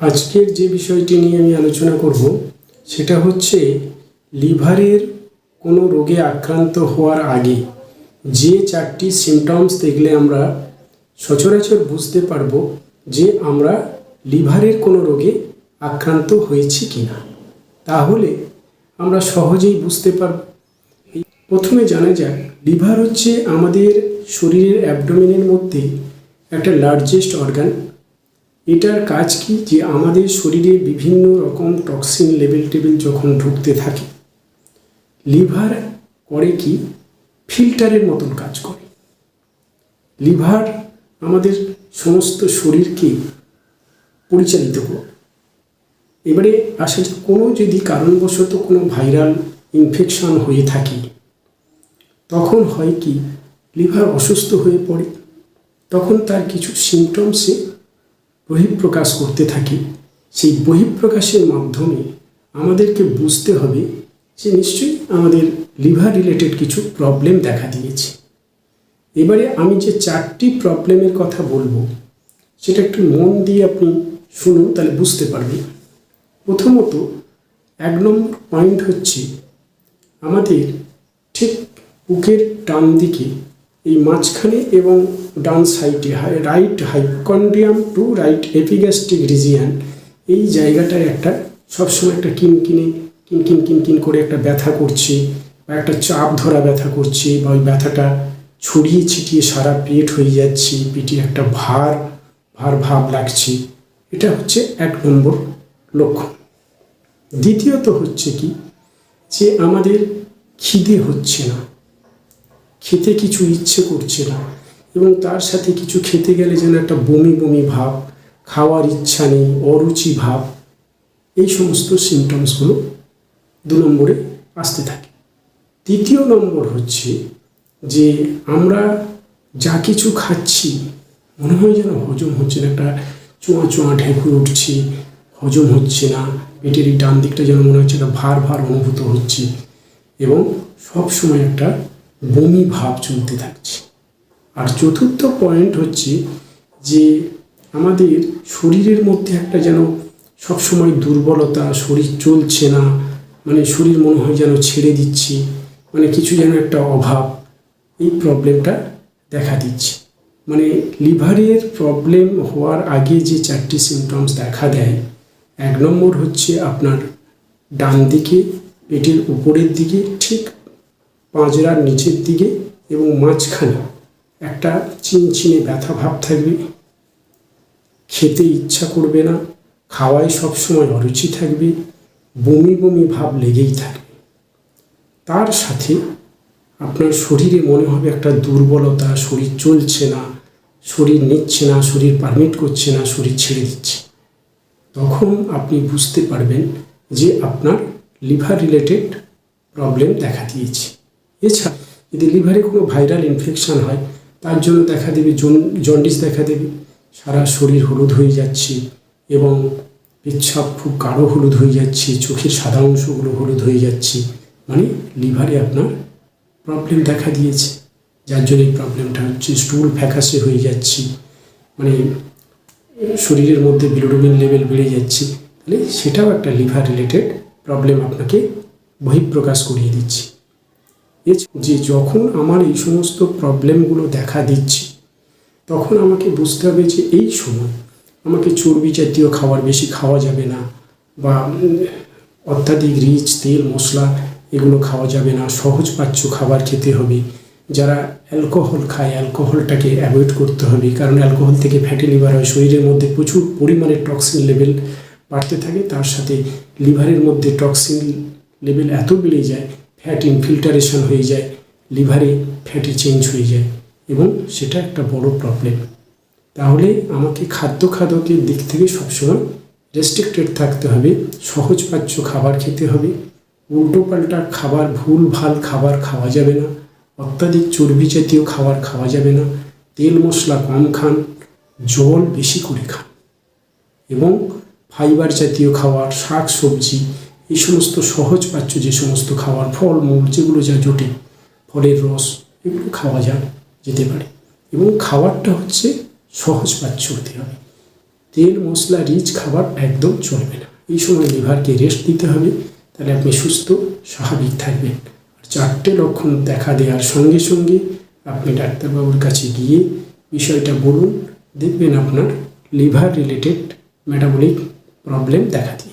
আজকের যে বিষয়টি নিয়ে আমি আলোচনা করব, সেটা হচ্ছে লিভারের কোনো রোগে আক্রান্ত হওয়ার আগে যে চারটি সিমটমস দেখলে আমরা সচরাচর বুঝতে পারব যে আমরা লিভারের কোনো রোগে আক্রান্ত হয়েছি কিনা। তাহলে আমরা সহজেই বুঝতে পারব। প্রথমে জানা যাক, লিভার হচ্ছে আমাদের শরীরের অ্যাবডোমেনের মধ্যে একটা লার্জেস্ট অর্গান এটার কাজ কি যে আমাদের শরীরে বিভিন্ন রকম টক্সিন লেভেল টেবিল যখন ঢুকতে থাকে লিভার করে কি? ফিল্টারের মতন কাজ করে। লিভার আমাদের সমস্ত শরীরকে পরিচালিত করে। এবারে আসা কোনো যদি কারণবশত কোনো ভাইরাল ইনফেকশন হয়ে থাকে, তখন হয় কি লিভার অসুস্থ হয়ে পড়ে। তখন তার কিছু সিমটমসে বহিঃপ্রকাশ করতে থাকি। সেই বহিঃপ্রকাশের মাধ্যমে আমাদেরকে বুঝতে হবে যে নিশ্চয়ই আমাদের লিভার রিলেটেড কিছু প্রবলেম দেখা দিয়েছে। এবারে আমি যে চারটি প্রবলেমের কথা বলব, সেটা একটু মন দিয়ে আপনি শুনুন, তাহলে বুঝতে পারবেন। প্রথমত, এক নম্বর পয়েন্ট হচ্ছে, আমাদের ঠিক বুকের ডান দিকে এই মাঝখানে এবং ডান সাইডে right hypochondrium to right epigastric region এই জায়গাটায় একটা সবসময় একটা কিনকিনে, কিনকিন কিনকিন করে একটা ব্যথা করছে বা একটা চাপ ধরা ব্যথা করছে বা ওই ব্যথাটা ছড়িয়ে ছিটিয়ে সারা পেট হয়ে যাচ্ছে, পেটে একটা ভার ভার ভাব লাগছে। এটা হচ্ছে এক নম্বর লক্ষ্য। দ্বিতীয়ত হচ্ছে কি? যে আমাদের খিদে হচ্ছে না। খেতে কিছু ইচ্ছে করছে না এবং তার সাথে কিছু খেতে গেলে যেন একটা বমি বমি ভাব, খাওয়ার ইচ্ছা নেই, অরুচি ভাব, এই সমস্ত সিমটমসগুলো দু নম্বরে আসতে থাকে। তৃতীয় নম্বর হচ্ছে যে আমরা যা কিছু খাচ্ছি, মনে হয় যেন হজম হচ্ছে না, একটা চোঁয়া চোঁয়া ঢেকুর উঠছে, হজম হচ্ছে না, পেটের এই ডান দিকটা যেন মনে হচ্ছে একটা ভার ভার অনুভূত হচ্ছে এবং সব সময় একটা বমি ভাব চলতে থাকছে। আর চতুর্থ পয়েন্ট হচ্ছে যে আমাদের শরীরের মধ্যে একটা যেন সবসময় দুর্বলতা, শরীর চলছে না মানে শরীর মনে হয় যেন ছেড়ে দিচ্ছি মানে কিছু যেন একটা অভাব, এই প্রবলেমটা দেখা দিচ্ছে। মানে লিভারের প্রবলেম হওয়ার আগে যে চারটি সিমটমস দেখা দেয়, এক নম্বর হচ্ছে আপনার ডান দিকে, পেটের উপরের দিকে, ঠিক পাঁজরার নিচের দিকে এবং মাঝখানে একটা চিনচিনে ব্যথা ভাব থাকবে। খেতে ইচ্ছা করবে না খাওয়ায় সবসময় অরুচি থাকবে, বমি বমি ভাব লেগেই থাকবে। তার সাথে আপনার শরীরে মনে হবে একটা দুর্বলতা, শরীর চলছে না, শরীর নিচ্ছে না, শরীর পারমিট করছে না, শরীর ছেড়ে দিচ্ছে। তখন আপনি বুঝতে পারবেন যে আপনার লিভার রিলেটেড প্রবলেম দেখা দিয়েছে। এছাড়া যদি লিভারে কোনো ভাইরাল ইনফেকশান হয়, তার জন্য দেখা দেবে জন্ডিস দেখা দেবে, সারা শরীর হলুদ হয়ে যাচ্ছে এবং পেচ্ছাপ খুব গাঢ় হলুদ হয়ে যাচ্ছে, চোখের সাদা অংশগুলো হলুদ হয়ে যাচ্ছে মানে লিভারে আপনার প্রবলেম দেখা দিয়েছে। যার জন্য এই প্রবলেমটা হচ্ছে স্টুল ফ্যাকাসে হয়ে যাচ্ছে মানে শরীরের মধ্যে বিলোডোমিন লেভেল বেড়ে যাচ্ছে। তাহলে সেটাও একটা লিভার রিলেটেড প্রবলেম আপনাকে বহিঃপ্রকাশ করিয়ে দিচ্ছে। যে যখন আমার এই সমস্ত প্রবলেমগুলো দেখা দিচ্ছে, তখন আমাকে বুঝতে হবে যে এই সময় আমাকে চর্বি জাতীয় খাবার বেশি খাওয়া যাবে না বা অত্যাধিক রিচ তেল, মশলা এগুলো খাওয়া যাবে না। সহজ পাচ্য খাবার খেতে হবে। যারা অ্যালকোহল খায় অ্যালকোহলটাকে অ্যাভয়েড করতে হবে। কারণ অ্যালকোহল থেকে ফ্যাটি লিভার হয়, শরীরের মধ্যে প্রচুর পরিমাণে টক্সিন লেভেল বাড়তে থাকে। তার সাথে লিভারের মধ্যে টক্সিন লেভেল এত বেড়ে যায় ফ্যাট ইনফিল্টারেশন হয়ে যায় লিভারে ফ্যাটি চেঞ্জ হয়ে যায় এবং সেটা একটা বড় প্রবলেম তাহলে আমাকে খাদ্য খাদকের দিক থেকে সবসময় রেস্ট্রিক্টেড থাকতে হবে সহজ পাচ্য খাবার খেতে হবে। উল্টো পাল্টা খাবার ভুল, ভালো খাবার খাওয়া যাবে না। অত্যাধিক চর্বি জাতীয় খাবার খাওয়া যাবে না। তেল মশলা কম খান, জল বেশি করে খান এবং ফাইবার জাতীয় খাবার, শাক সবজি এই সমস্ত সহজ পাচ্য যে সমস্ত খাবার ফল, মূল যেগুলো যা জোটে, ফলের রস, এগুলো খাওয়া যান যেতে পারে। এবং খাবারটা হচ্ছে সহজ পাচ্য হতে হবে। তেল, মশলা, রিচ খাবার একদম চলবে না। এই সময় লিভারকে রেস্ট দিতে হবে, তাহলে আপনি সুস্থ, স্বাভাবিক থাকবেন। আর চারটে লক্ষণ দেখা দেওয়ার সঙ্গে সঙ্গে আপনি ডাক্তারবাবুর কাছে গিয়ে বিষয়টা বলুন, দেখবেন আপনার লিভার রিলেটেড মেটাবলিক প্রবলেম দেখা দিয়েছে।